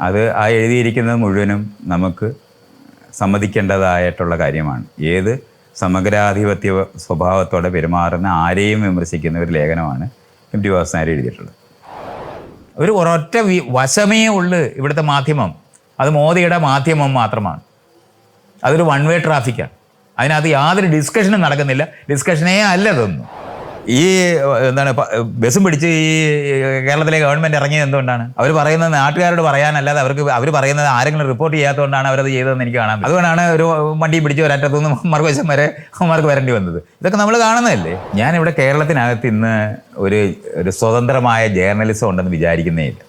അത് ആ എഴുതിയിരിക്കുന്നത് മുഴുവനും നമുക്ക് സമ്മതിക്കേണ്ടതായിട്ടുള്ള കാര്യമാണ്. ഏത് സമഗ്രാധിപത്യ സ്വഭാവത്തോടെ പെരുമാറുന്ന ആരെയും വിമർശിക്കുന്ന ഒരു ലേഖനമാണ് എം ടി വാസനാർ എഴുതിയിട്ടുള്ളത്. ഒരു ഒരൊറ്റ വശമേ ഉള്ളു ഇവിടുത്തെ മാധ്യമം. അത് മോദിയുടെ മാധ്യമം മാത്രമാണ്. അതൊരു വൺ വേ ട്രാഫിക്കാണ് അതിനകത്ത് യാതൊരു ഡിസ്കഷനും നടക്കുന്നില്ല. ഡിസ്കഷനേ അല്ല ഇതൊന്നും ഈ എന്താണ് ബസ്സും പിടിച്ച് ഈ കേരളത്തിലെ ഗവൺമെന്റ് ഇറങ്ങിയത് എന്തുകൊണ്ടാണ്? അവർ പറയുന്നത് നാട്ടുകാരോട് പറയാനല്ലാതെ അവർക്ക് അവർ പറയുന്നത് ആരെങ്കിലും റിപ്പോർട്ട് ചെയ്യാത്തതുകൊണ്ടാണ് അവരത് ചെയ്തതെന്ന് എനിക്ക് കാണാം അതുകൊണ്ടാണ് ഒരു വണ്ടി പിടിച്ച് ഒരറ്റത്തുനിന്ന് മറുവശം വരെ അവർക്ക് വരേണ്ടി വന്നത്. ഇതൊക്കെ നമ്മൾ കാണുന്നതല്ലേ? ഞാനിവിടെ കേരളത്തിനകത്ത് ഇന്ന് ഒരു ഒരു സ്വതന്ത്രമായ ജേർണലിസം ഉണ്ടെന്ന് വിചാരിക്കുന്നേ ഇല്ല.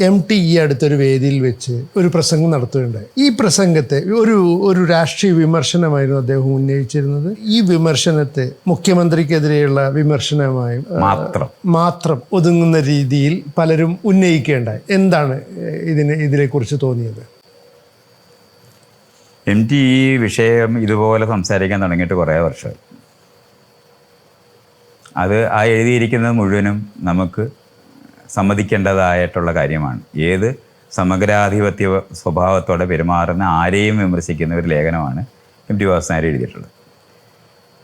എം ടി ഈ അടുത്തൊരു വേദിയിൽ വെച്ച് ഒരു പ്രസംഗം നടത്തുകയുണ്ടായി. ഈ പ്രസംഗത്തെ ഒരു ഒരു രാഷ്ട്രീയ വിമർശനമായിരുന്നു അദ്ദേഹം ഉന്നയിച്ചിരുന്നത്. ഈ വിമർശനത്തെ മുഖ്യമന്ത്രിക്കെതിരെയുള്ള വിമർശനമായും മാത്രം. മാത്രം ഒതുങ്ങുന്ന രീതിയിൽ പലരും ഉന്നയിക്കേണ്ടായി എന്താണ് ഇതിനെ ഇതിന് ഇതിനെക്കുറിച്ച് തോന്നിയത്? എം ടി ഈ വിഷയം ഇതുപോലെ സംസാരിക്കാൻ തുടങ്ങിയിട്ട് കുറേ വർഷമായി അത് ആ എഴുതിയിരിക്കുന്നത് മുഴുവനും നമുക്ക് സമ്മതിക്കേണ്ടതായിട്ടുള്ള കാര്യമാണ്. ഏത് സമഗ്രാധിപത്യ സ്വഭാവത്തോടെ പെരുമാറുന്ന ആരെയും വിമർശിക്കുന്ന ഒരു ലേഖനമാണ് എം ടി വാസനാർ എഴുതിയിട്ടുള്ളത്.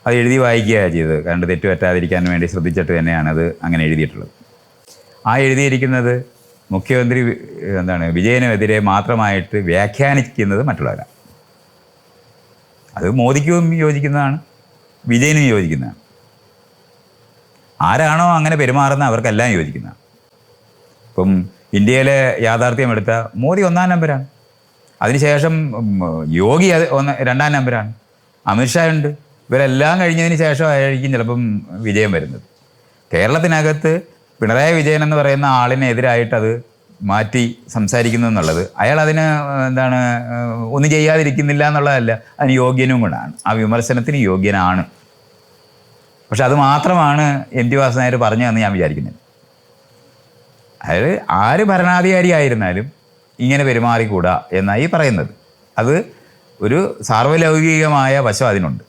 അത് എഴുതി വായിക്കുകയാണ് ചെയ്തത്. കാരണം തെറ്റ് പറ്റാതിരിക്കാൻ വേണ്ടി ശ്രദ്ധിച്ചിട്ട് തന്നെയാണ് അത് അങ്ങനെ എഴുതിയിട്ടുള്ളത്. ആ എഴുതിയിരിക്കുന്നത് മുഖ്യമന്ത്രി എന്താണ് വിജയനെതിരെ മാത്രമായിട്ട് വ്യാഖ്യാനിക്കുന്നത് മറ്റുള്ളവരാണ്. അത് മോദിക്കും യോജിക്കുന്നതാണ് വിജയനും യോജിക്കുന്നതാണ്. ആരാണോ അങ്ങനെ പെരുമാറുന്ന അവർക്കെല്ലാം യോജിക്കുന്നതാണ് ഇപ്പം ഇന്ത്യയിലെ യാഥാർത്ഥ്യം എടുത്ത മോദി ഒന്നാം നമ്പരാണ്. അതിനുശേഷം യോഗി അത് ഒന്ന് രണ്ടാം നമ്പരാണ്. അമിത്ഷാ ഉണ്ട്. ഇവരെല്ലാം കഴിഞ്ഞതിന് ശേഷമായിരിക്കും ചിലപ്പം വിജയം വരുന്നത്. കേരളത്തിനകത്ത് പിണറായി വിജയൻ എന്ന് പറയുന്ന ആളിനെതിരായിട്ട് അത് മാറ്റി സംസാരിക്കുന്നു എന്നുള്ളത്. അയാൾ അതിന് എന്താണ് ഒന്നും ചെയ്യാതിരിക്കുന്നില്ല എന്നുള്ളതല്ല അതിന് യോഗ്യനും കൂടാണ് ആ വിമർശനത്തിന് യോഗ്യനാണ്. പക്ഷെ അത് മാത്രമാണ് എം ടി വാസനായർ പറഞ്ഞതെന്ന് ഞാൻ വിചാരിക്കുന്നില്ല. അതായത് ആര് ഭരണാധികാരി ആയിരുന്നാലും ഇങ്ങനെ പെരുമാറിക്കൂടാ എന്നായി പറയുന്നത്. അത് ഒരു സാർവലൗകികമായ വശം അതിനുണ്ട്.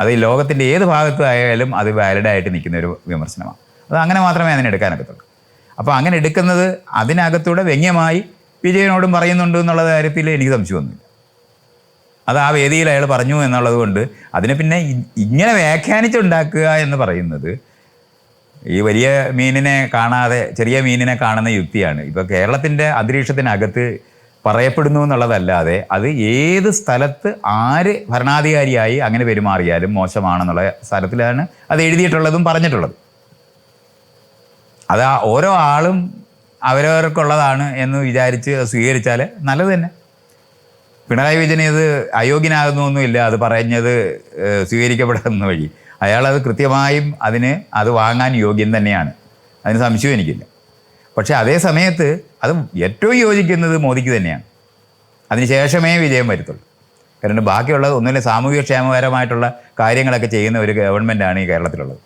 അത് ഈ ലോകത്തിന്റെ ഏത് ഭാഗത്ത് ആയാലും അത് വാലിഡായിട്ട് നിൽക്കുന്ന ഒരു വിമർശനമാണ്. അത് അങ്ങനെ മാത്രമേ അതിനെ എടുക്കാനൊക്കത്തുള്ളൂ. അപ്പോൾ അങ്ങനെ എടുക്കുന്നത് അതിനകത്തൂടെ വ്യംഗ്യമായി വിജയനോടും പറയുന്നുണ്ട് എന്നുള്ള കാര്യത്തിൽ എനിക്ക് സംശയമൊന്നുമില്ല. അത് ആ വേദിയിൽ അയാൾ പറഞ്ഞു എന്നുള്ളത് കൊണ്ട് അതിനെ പിന്നെ ഇങ്ങനെ വ്യാഖ്യാനിച്ചുണ്ടാക്കുക എന്ന് പറയുന്നത് ഈ വലിയ മീനിനെ കാണാതെ ചെറിയ മീനിനെ കാണുന്ന യുക്തിയാണ്. ഇപ്പോൾ കേരളത്തിന്റെ അന്തരീക്ഷത്തിനകത്ത് പറയപ്പെടുന്നു എന്നുള്ളതല്ലാതെ അത് ഏത് സ്ഥലത്ത് ആര് ഭരണാധികാരിയായി അങ്ങനെ പെരുമാറിയാലും മോശമാണെന്നുള്ള സ്ഥലത്തിലാണ് അത് എഴുതിയിട്ടുള്ളതും പറഞ്ഞിട്ടുള്ളത്. അത് ഓരോ ആളും അവരവർക്കുള്ളതാണ് എന്ന് വിചാരിച്ച് സ്വീകരിച്ചാൽ നല്ലത് തന്നെ. പിണറായി വിജയൻ ഇത് അയോഗ്യനാകുന്നൊന്നുമില്ല അത് പറഞ്ഞത് സ്വീകരിക്കപ്പെടുന്ന വഴി. അയാളത് കൃത്യമായും അതിന് അത് വാങ്ങാൻ യോഗ്യൻ തന്നെയാണ്. അതിന് സംശയം എനിക്കില്ല. പക്ഷേ അതേ സമയത്ത് അത് ഏറ്റവും യോജിക്കുന്നത് മോദിക്ക് തന്നെയാണ്. അതിന് ശേഷമേ വിജയം വരുത്തുള്ളൂ. കാരണം ബാക്കിയുള്ളത് ഒന്നുമില്ല സാമൂഹിക ക്ഷേമകരമായിട്ടുള്ള കാര്യങ്ങളൊക്കെ ചെയ്യുന്ന ഒരു ഗവൺമെന്റാണ് ഈ കേരളത്തിലുള്ളത്.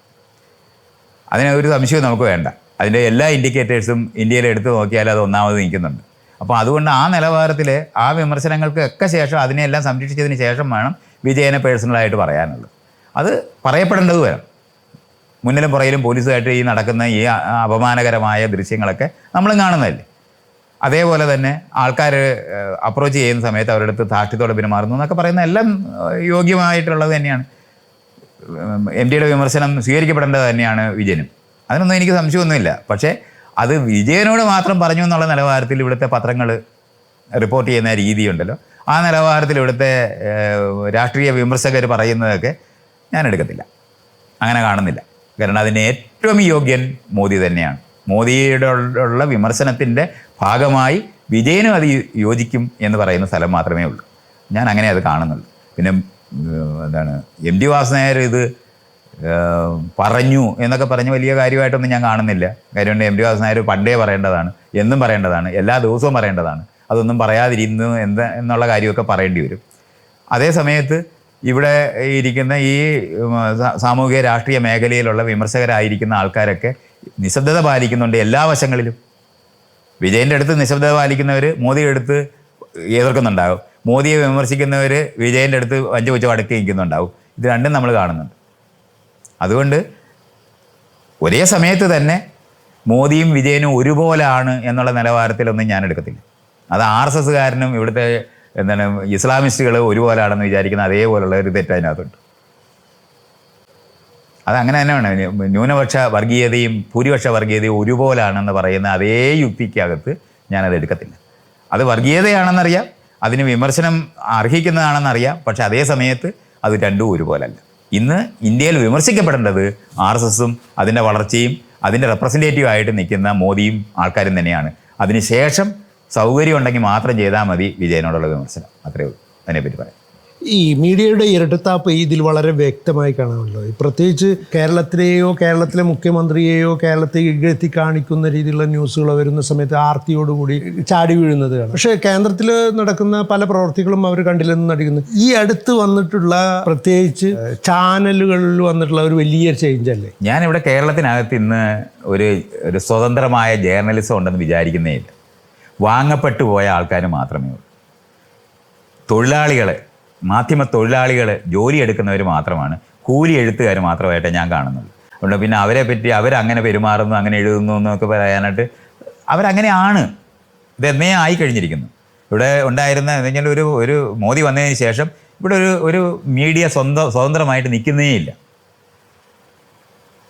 അതിന് ഒരു സംശയവും നമുക്ക് വേണ്ട. അതിന്റെ എല്ലാ ഇൻഡിക്കേറ്റേഴ്സും ഇന്ത്യയിൽ എടുത്തു നോക്കിയാൽ അത് ഒന്നാമത് നിൽക്കുന്നുണ്ട്. അപ്പോൾ അതുകൊണ്ട് ആ നിലവാരത്തിൽ ആ വിമർശനങ്ങൾക്ക് ഒക്കെ ശേഷം അതിനെല്ലാം സംരക്ഷിച്ചതിന് ശേഷം വേണം വിജയനെ പേഴ്സണലായിട്ട് പറയാനുള്ളത്. അത് പറയപ്പെടേണ്ടത് വരാം. മുന്നിലും പുറയിലും പോലീസുമായിട്ട് ഈ നടക്കുന്ന ഈ അപമാനകരമായ ദൃശ്യങ്ങളൊക്കെ നമ്മൾ കാണുന്നതല്ലേ? അതേപോലെ തന്നെ ആൾക്കാർ അപ്രോച്ച് ചെയ്യുന്ന സമയത്ത് അവരുടെ അടുത്ത് ധാർഷ്ട്യത്തോടെ പെരുമാറുന്നു എന്നൊക്കെ പറയുന്ന എല്ലാം യോഗ്യമായിട്ടുള്ളത് തന്നെയാണ്. എം ഡിയുടെ വിമർശനം സ്വീകരിക്കപ്പെടേണ്ടത് തന്നെയാണ് വിജയനും. അതിനൊന്നും എനിക്ക് സംശയമൊന്നുമില്ല. പക്ഷേ അത് വിജയനോട് മാത്രം പറഞ്ഞു എന്നുള്ള നിലവാരത്തിൽ ഇവിടുത്തെ പത്രങ്ങൾ റിപ്പോർട്ട് ചെയ്യുന്ന രീതിയുണ്ടല്ലോ. ആ നിലവാരത്തിൽ ഇവിടുത്തെ രാഷ്ട്രീയ വിമർശകർ പറയുന്നതൊക്കെ ഞാൻ എടുക്കത്തില്ല അങ്ങനെ കാണുന്നില്ല. കാരണം അതിന് ഏറ്റവും യോഗ്യൻ മോദി തന്നെയാണ്. മോദിയുടെ ഉള്ള വിമർശനത്തിന്റെ ഭാഗമായി വിജയനും അത് യോജിക്കും എന്ന് പറയുന്ന സ്ഥലം മാത്രമേ ഉള്ളൂ. ഞാൻ അങ്ങനെ അത് കാണുന്നുള്ളൂ. പിന്നെ എന്താണ് എം ഡി വാസനായർ ഇത് പറഞ്ഞു എന്നൊക്കെ പറഞ്ഞ് വലിയ കാര്യമായിട്ടൊന്നും ഞാൻ കാണുന്നില്ല. കാര്യമുണ്ട് എം ഡി വാസനായർ പണ്ടേ പറയേണ്ടതാണ് എന്നും പറയേണ്ടതാണ് എല്ലാ ദിവസവും പറയേണ്ടതാണ്. അതൊന്നും പറയാതിരുന്നു എന്ത് എന്നുള്ള കാര്യമൊക്കെ പറയേണ്ടി വരും. അതേ സമയത്ത് ഇവിടെ ഇരിക്കുന്ന ഈ സാമൂഹിക രാഷ്ട്രീയ മേഖലയിലുള്ള വിമർശകരായിരിക്കുന്ന ആൾക്കാരൊക്കെ നിശബ്ദത പാലിക്കുന്നുണ്ട് എല്ലാ വശങ്ങളിലും. വിജയന്റെ അടുത്ത് നിശബ്ദത പാലിക്കുന്നവർ മോദിയുടെ അടുത്ത് എതിർക്കുന്നുണ്ടാകും. മോദിയെ വിമർശിക്കുന്നവർ വിജയന്റെ അടുത്ത് വഞ്ചി വെച്ച് വടക്കി നിൽക്കുന്നുണ്ടാവും ഇത് രണ്ടും നമ്മൾ കാണുന്നുണ്ട്. അതുകൊണ്ട് ഒരേ സമയത്ത് തന്നെ മോദിയും വിജയനും ഒരുപോലെയാണ് എന്നുള്ള നിലവാരത്തിലൊന്നും ഞാൻ എടുക്കത്തില്ല. അത് ആർ എസ് എസ്സുകാരനും ഇവിടുത്തെ എന്താണ് ഇസ്ലാമിസ്റ്റുകൾ ഒരുപോലാണെന്ന് വിചാരിക്കുന്ന അതേപോലുള്ള ഒരു തെറ്റ് അതിനകത്തുണ്ട്. അത് അങ്ങനെ തന്നെയാണ് ന്യൂ- ന്യൂനപക്ഷ വർഗീയതയും ഭൂരിപക്ഷ വർഗീയതയും ഒരുപോലാണെന്ന് പറയുന്ന അതേ യുക്തിക്കകത്ത് ഞാനത് എടുക്കത്തില്ല. അത് വർഗീയതയാണെന്നറിയാം അതിന് വിമർശനം അർഹിക്കുന്നതാണെന്നറിയാം പക്ഷെ അതേ സമയത്ത് അത് രണ്ടും ഒരുപോലല്ല. ഇന്ന് ഇന്ത്യയിൽ വിമർശിക്കപ്പെടേണ്ടത് ആർ എസ് എസും അതിന്റെ വളർച്ചയും അതിന്റെ റെപ്രസെന്റേറ്റീവ് ആയിട്ട് നിൽക്കുന്ന മോദിയും ആൾക്കാരും തന്നെയാണ്. അതിനുശേഷം സൗകര്യം ഉണ്ടെങ്കിൽ മാത്രം ചെയ്താൽ മതി വിജയനോടുള്ള വിമർശനം. അത്രയേ ഉള്ളൂ. അതിനെപ്പറ്റി പറയാം. ഈ മീഡിയയുടെ ഇരട്ടത്താപ്പ് ഇതിൽ വളരെ വ്യക്തമായി കാണാമല്ലോ പ്രത്യേകിച്ച് കേരളത്തിലെയോ കേരളത്തിലെ മുഖ്യമന്ത്രിയെയോ കേരളത്തെ ഇകഴ്ത്തി കാണിക്കുന്ന രീതിയിലുള്ള ന്യൂസുകൾ വരുന്ന സമയത്ത് ആർത്തിയോടുകൂടി ചാടി വീഴുന്നത് കാണാം. പക്ഷേ കേന്ദ്രത്തിൽ നടക്കുന്ന പല പ്രവർത്തികളും അവർ കണ്ടില്ലെന്ന് നടിക്കുന്നു. ഈ അടുത്ത് വന്നിട്ടുള്ള പ്രത്യേകിച്ച് ചാനലുകളിൽ വന്നിട്ടുള്ള ഒരു വലിയ ചേഞ്ച് അല്ലേ? ഞാനിവിടെ കേരളത്തിനകത്ത് ഇന്ന് ഒരു ഒരു സ്വതന്ത്രമായ ജേർണലിസം ഉണ്ടെന്ന് വിചാരിക്കുന്നേ ഇല്ല. വാങ്ങപ്പെട്ടു പോയ ആൾക്കാർ മാത്രമേ ഉള്ളൂ. തൊഴിലാളികൾ മാധ്യമ തൊഴിലാളികൾ ജോലി എടുക്കുന്നവർ മാത്രമാണ് കൂലി എഴുത്തുകാർ മാത്രമായിട്ട് ഞാൻ കാണുന്നുള്ളൂ അതുകൊണ്ട് പിന്നെ അവരെ പറ്റി അവരങ്ങനെ പെരുമാറുന്നു അങ്ങനെ എഴുതുന്നു എന്നൊക്കെ പറയാനായിട്ട് അവരങ്ങനെയാണ്. ഇതെന്നേ ആയി കഴിഞ്ഞിരിക്കുന്നു. ഇവിടെ ഉണ്ടായിരുന്ന എന്തെങ്കിലും ഒരു ഒരു മോദി വന്നതിന് ശേഷം ഇവിടെ ഒരു ഒരു മീഡിയ സ്വന്തം സ്വതന്ത്രമായിട്ട് നിൽക്കുന്നേ ഇല്ല.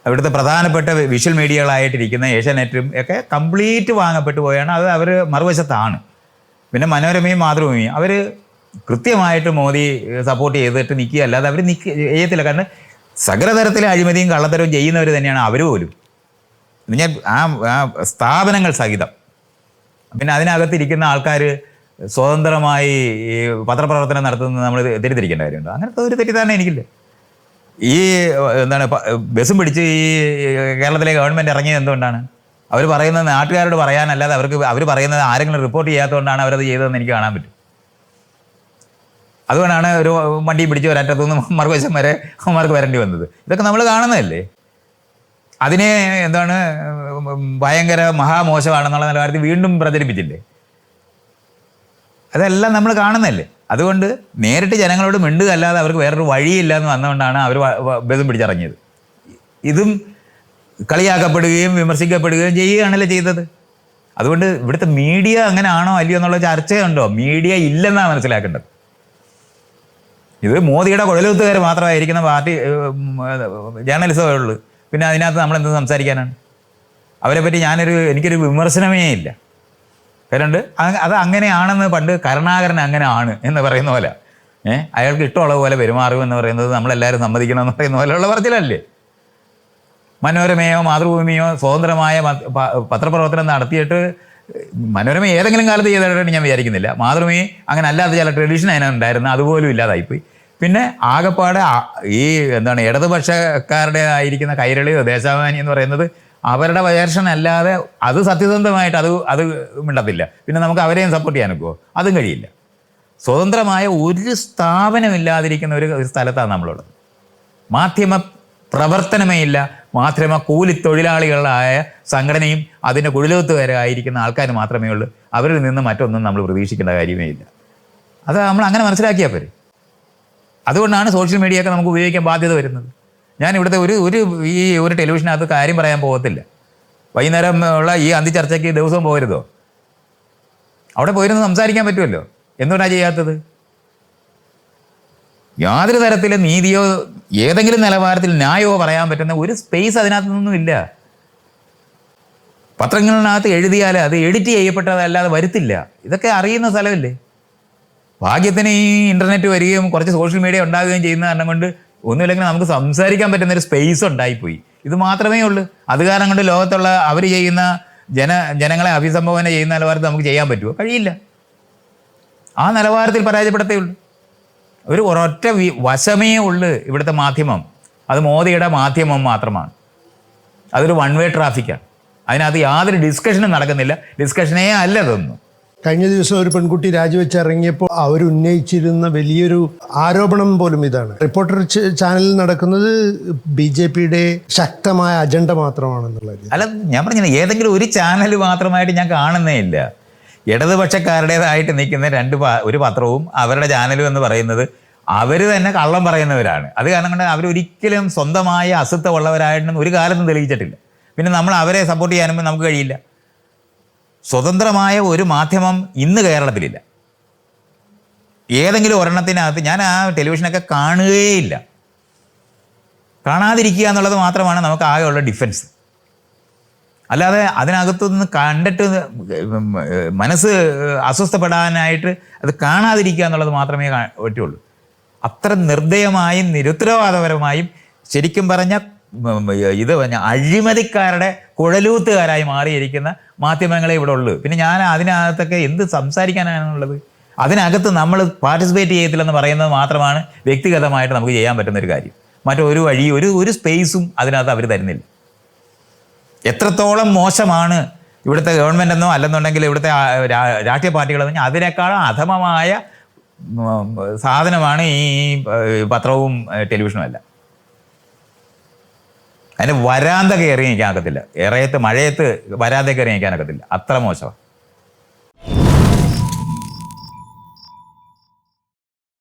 അവിടുത്തെ പ്രധാനപ്പെട്ട വിഷ്വൽ മീഡിയകളായിട്ടിരിക്കുന്ന ഏഷ്യാനെറ്റും ഒക്കെ കംപ്ലീറ്റ് വാങ്ങപ്പെട്ടു പോയാണ്. അത് അവർ മറുവശത്താണ്. പിന്നെ മനോരമയും മാതൃഭൂമിയും. അവർ കൃത്യമായിട്ട് മോദി സപ്പോർട്ട് ചെയ്തിട്ട് നിൽക്കുക അല്ലാതെ അവർ നിൽക്ക ചെയ്യത്തില്ല. കാരണം സകലതരത്തിലെ അഴിമതിയും കള്ളത്തരവും ചെയ്യുന്നവർ തന്നെയാണ് അവർ പോലും. ഞാൻ ആ സ്ഥാപനങ്ങൾ സഹിതം. പിന്നെ അതിനകത്തിരിക്കുന്ന ആൾക്കാർ സ്വതന്ത്രമായി പത്രപ്രവർത്തനം നടത്തുന്നത് നമ്മൾ തെറ്റിദ്ധരിക്കേണ്ട കാര്യമുണ്ട്? അങ്ങനത്തെ ഒരു തെറ്റിദ്ധാരണ എനിക്കില്ല. ഈ എന്താണ് ബസ്സും പിടിച്ച് ഈ കേരളത്തിലെ ഗവൺമെന്റ് ഇറങ്ങിയത് എന്തുകൊണ്ടാണ്? അവർ പറയുന്നത് നാട്ടുകാരോട് പറയാനല്ലാതെ അവർക്ക് അവർ പറയുന്നത് ആരെങ്കിലും റിപ്പോർട്ട് ചെയ്യാത്തതുകൊണ്ടാണ് അവരത് ചെയ്തതെന്ന് എനിക്ക് കാണാൻ പറ്റും. അതുകൊണ്ടാണ് ഒരു വണ്ടി പിടിച്ച് ഒരറ്റത്തു നിന്ന് മറുവശം വരെ അവന്മാർക്ക് വരേണ്ടി വന്നത്. ഇതൊക്കെ നമ്മൾ കാണുന്നതല്ലേ? അതിനെ എന്താണ് ഭയങ്കര മഹാമോശമാണെന്നുള്ള നിലവാരത്തിൽ വീണ്ടും പ്രചരിപ്പിച്ചില്ലേ? അതെല്ലാം നമ്മൾ കാണുന്നതല്ലേ? അതുകൊണ്ട് നേരിട്ട് ജനങ്ങളോട് മിണ്ടുക അല്ലാതെ അവർക്ക് വേറൊരു വഴിയില്ല എന്ന് വന്നുകൊണ്ടാണ് അവർ ബസും പിടിച്ചിറങ്ങിയത്. ഇതും കളിയാക്കപ്പെടുകയും വിമർശിക്കപ്പെടുകയും ചെയ്യുകയാണല്ലോ ചെയ്തത്. അതുകൊണ്ട് ഇവിടുത്തെ മീഡിയ അങ്ങനെ ആണോ അല്ലയോ എന്നുള്ള ചർച്ചയുണ്ടോ? മീഡിയ ഇല്ലെന്നാണ് മനസ്സിലാക്കേണ്ടത്. ഇത് മോദിയുടെ കുഴലുത്തുകാർ മാത്രമായിരിക്കുന്ന പാർട്ടി ജേർണലിസമേ ഉള്ളൂ. പിന്നെ അതിനകത്ത് നമ്മൾ എന്ത് സംസാരിക്കാനാണ്? അവരെ പറ്റി ഞാനൊരു എനിക്കൊരു വിമർശനമേ ഇല്ല. കാര്യമുണ്ട് അത് അങ്ങനെയാണെന്ന് പണ്ട് കരുണാകരൻ അങ്ങനെ ആണ് എന്ന് പറയുന്ന പോലെ ഏഹ് അയാൾക്ക് ഇഷ്ടമുള്ള പോലെ പെരുമാറും എന്ന് പറയുന്നത് നമ്മളെല്ലാവരും സമ്മതിക്കണം എന്ന് പറയുന്ന പോലെയുള്ള പറച്ചിലല്ലേ? മനോരമയോ മാതൃഭൂമിയോ സ്വതന്ത്രമായ പത്രപ്രവർത്തനം നടത്തിയിട്ട് മനോരമ ഏതെങ്കിലും കാലത്ത് ചെയ്തിട്ടാണ് ഞാൻ വിചാരിക്കുന്നില്ല. മാതൃഭൂമി അങ്ങനെ അല്ലാത്ത ചില ട്രഡീഷൻ അതിനുണ്ടായിരുന്നു അതുപോലും ഇല്ലാതായിപ്പോയി. പിന്നെ ആകെപ്പാട് ഈ എന്താണ് ഇടതുപക്ഷക്കാരുടെ ആയിരിക്കുന്ന കൈരളിയോ ദേശാഭിമാനി എന്ന് പറയുന്നത് അവരുടെ വേർഷൻ അല്ലാതെ അത് സത്യസന്ധമായിട്ട് അത് അത് മിണ്ടത്തില്ല. പിന്നെ നമുക്ക് അവരെയും സപ്പോർട്ട് ചെയ്യാനൊക്കുമോ അതും കഴിയില്ല. സ്വതന്ത്രമായ ഒരു സ്ഥാപനമില്ലാതിരിക്കുന്ന ഒരു ഒരു സ്ഥലത്താണ് നമ്മളുള്ളത്. മാധ്യമ പ്രവർത്തനമേ ഇല്ല. മാധ്യമ കൂലിത്തൊഴിലാളികളായ സംഘടനയും അതിന്റെ കുഴിലൊത്ത് വരെ ആയിരിക്കുന്ന ആൾക്കാർ മാത്രമേ ഉള്ളൂ. അവരിൽ നിന്ന് മറ്റൊന്നും നമ്മൾ പ്രതീക്ഷിക്കേണ്ട കാര്യമേ ഇല്ല. അത് നമ്മൾ അങ്ങനെ മനസ്സിലാക്കിയാൽ പോരെ. അതുകൊണ്ടാണ് സോഷ്യൽ മീഡിയ ഒക്കെ നമുക്ക് ഉപയോഗിക്കാൻ ബാധ്യത വരുന്നത്. ഞാൻ ഇവിടുത്തെ ഒരു ഒരു ഈ ഒരു ടെലിവിഷനകത്ത് കാര്യം പറയാൻ പോകത്തില്ല. വൈകുന്നേരം ഉള്ള ഈ അന്തിച്ചർച്ചയ്ക്ക് ദിവസവും പോകരുതോ? അവിടെ പോയിരുന്ന് സംസാരിക്കാൻ പറ്റുമല്ലോ. എന്തുകൊണ്ടാണ് ചെയ്യാത്തത്? യാതൊരു തരത്തിലെ നീതിയോ ഏതെങ്കിലും നിലവാരത്തിൽ ന്യായമോ പറയാൻ പറ്റുന്ന ഒരു സ്പേസ് അതിനകത്ത് നിന്നും ഇല്ല. പത്രങ്ങളിനകത്ത് എഴുതിയാൽ അത് എഡിറ്റ് ചെയ്യപ്പെട്ടതല്ലാതെ വരുത്തില്ല. ഇതൊക്കെ അറിയുന്ന സ്ഥലമല്ലേ? ഭാഗ്യത്തിന് ഈ ഇന്റർനെറ്റ് വരികയും കുറച്ച് സോഷ്യൽ മീഡിയ ഉണ്ടാകുകയും ചെയ്യുന്ന കാരണം കൊണ്ട് ഒന്നുമില്ലെങ്കിൽ നമുക്ക് സംസാരിക്കാൻ പറ്റുന്ന ഒരു സ്പേസ് ഉണ്ടായിപ്പോയി. ഇത് മാത്രമേ ഉള്ളൂ. അത് കാരണം കൊണ്ട് ലോകത്തുള്ള അവർ ചെയ്യുന്ന ജന ജനങ്ങളെ അഭിസംബോധന ചെയ്യുന്ന നിലവാരത്തിൽ നമുക്ക് ചെയ്യാൻ പറ്റുമോ? കഴിയില്ല. ആ നിലവാരത്തിൽ പരാജയപ്പെടത്തേ ഉള്ളൂ. ഒരു ഒരൊറ്റ വശമേ ഉള്ളു ഇവിടുത്തെ മാധ്യമം. അത് മോദിയുടെ മാധ്യമം മാത്രമാണ്. അതൊരു വൺ വേ ട്രാഫിക്കാണ് അതിനകത്ത് യാതൊരു ഡിസ്കഷനും നടക്കുന്നില്ല. ഡിസ്കഷനേ അല്ല ഇതൊന്നും. കഴിഞ്ഞ ദിവസം ഒരു പെൺകുട്ടി രാജിവെച്ച് ഇറങ്ങിയപ്പോൾ അവർ ഉന്നയിച്ചിരുന്ന വലിയൊരു ആരോപണം പോലും ഇതാണ്. റിപ്പോർട്ടർ ചാനലിൽ നടക്കുന്നത് ബി ജെ പിയുടെ ശക്തമായ അജണ്ട മാത്രമാണെന്നുള്ളത് അല്ല ഞാൻ പറഞ്ഞില്ല ഏതെങ്കിലും ഒരു ചാനൽ മാത്രമായിട്ട് ഞാൻ കാണുന്നേ ഇല്ല. ഇടതുപക്ഷക്കാരുടേതായിട്ട് നിൽക്കുന്ന രണ്ട് ഒരു പത്രവും അവരുടെ ചാനലും എന്ന് പറയുന്നത് അവർ തന്നെ കള്ളം പറയുന്നവരാണ്. അത് കാരണം കൊണ്ട് അവരൊരിക്കലും സ്വന്തമായ അസത്വമുള്ളവരായിട്ടൊന്നും ഒരു കാലത്തും തെളിയിച്ചിട്ടില്ല. പിന്നെ നമ്മൾ അവരെ സപ്പോർട്ട് ചെയ്യാനും നമുക്ക് കഴിയില്ല. സ്വതന്ത്രമായ ഒരു മാധ്യമം ഇന്ന് കേരളത്തിലില്ല. ഏതെങ്കിലും ഒരെണ്ണത്തിനകത്ത് ഞാൻ ആ ടെലിവിഷനൊക്കെ കാണുകയില്ല. കാണാതിരിക്കുക എന്നുള്ളത് മാത്രമാണ് നമുക്ക് ആകെയുള്ള ഡിഫൻസ്. അല്ലാതെ അതിനകത്തുനിന്ന് കണ്ടിട്ട് മനസ്സ് അസ്വസ്ഥപ്പെടാനായിട്ട് അത് കാണാതിരിക്കുക എന്നുള്ളത് മാത്രമേ പറ്റുള്ളൂ. അത്ര നിർദ്ദയമായും നിരുത്തരവാദപരമായും ശരിക്കും പറഞ്ഞ ഉം, ഇത് അഴിമതിക്കാരുടെ കുഴലൂത്തുകാരായി മാറിയിരിക്കുന്ന മാധ്യമങ്ങളെ ഇവിടെ ഉള്ളൂ. പിന്നെ ഞാൻ അതിനകത്തൊക്കെ എന്ത് സംസാരിക്കാനാണുള്ളത്? അതിനകത്ത് നമ്മൾ പാർട്ടിസിപ്പേറ്റ് ചെയ്യത്തില്ലെന്ന് പറയുന്നത് മാത്രമാണ് വ്യക്തിഗതമായിട്ട് നമുക്ക് ചെയ്യാൻ പറ്റുന്ന ഒരു കാര്യം. മറ്റൊരു വഴി ഒരു ഒരു സ്പേസും അതിനകത്ത് അവർ തരുന്നില്ല. എത്രത്തോളം മോശമാണ് ഇവിടുത്തെ ഗവൺമെന്റ് എന്നോ അല്ലെന്നുണ്ടെങ്കിൽ ഇവിടുത്തെ രാഷ്ട്രീയ പാർട്ടികളെന്ന് അതിനേക്കാളും അധമമായ സാധനമാണ് ഈ പത്രവും ടെലിവിഷനും അല്ല അതിന് വരാന്ത കയറി നിൽക്കാൻ ഒക്കത്തില്ല. ഇറയത്ത് മഴയത്ത് വരാന്ത കയറി നിൽക്കാൻ ഒക്കത്തില്ല. അത്ര മോശമാണ്